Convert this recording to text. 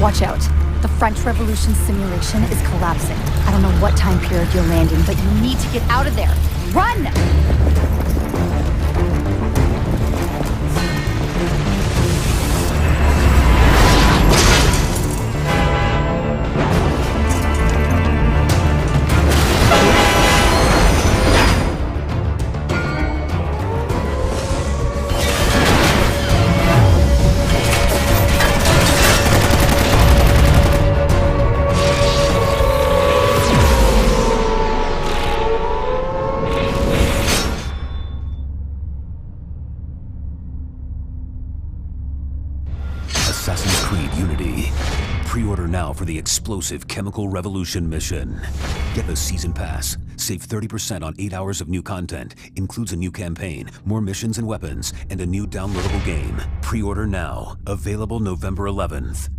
Watch out. The French Revolution simulation is collapsing. I don't know what time period you're landing, but you need to get out of there. Run! Assassin's Creed Unity. Pre-order now for the explosive Chemical Revolution mission. Get the season pass. Save 30% on 8 hours of new content. Includes a new campaign, more missions and weapons, and a new downloadable game. Pre-order now. Available November 11th.